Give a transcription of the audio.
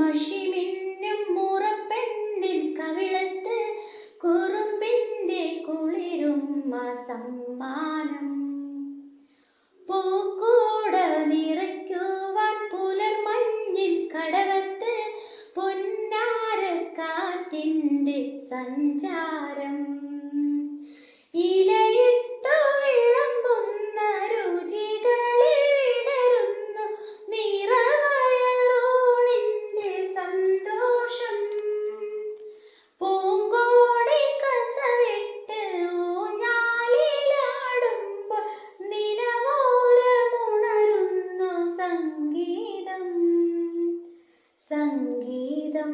മഷി മിന്നും മുറപ്പെണ്ണിൻ കവിളത്ത് കുറുമ്പിന്റെ കുളിരും സമ്മാനം പൂക്കൂട നിറയ്ക്കുവാൻ പുലർ മഞ്ഞിൻ കടവത്ത് പൊന്നാര കാറ്റിന്റെ സഞ്ചാരം. സംഗീതം.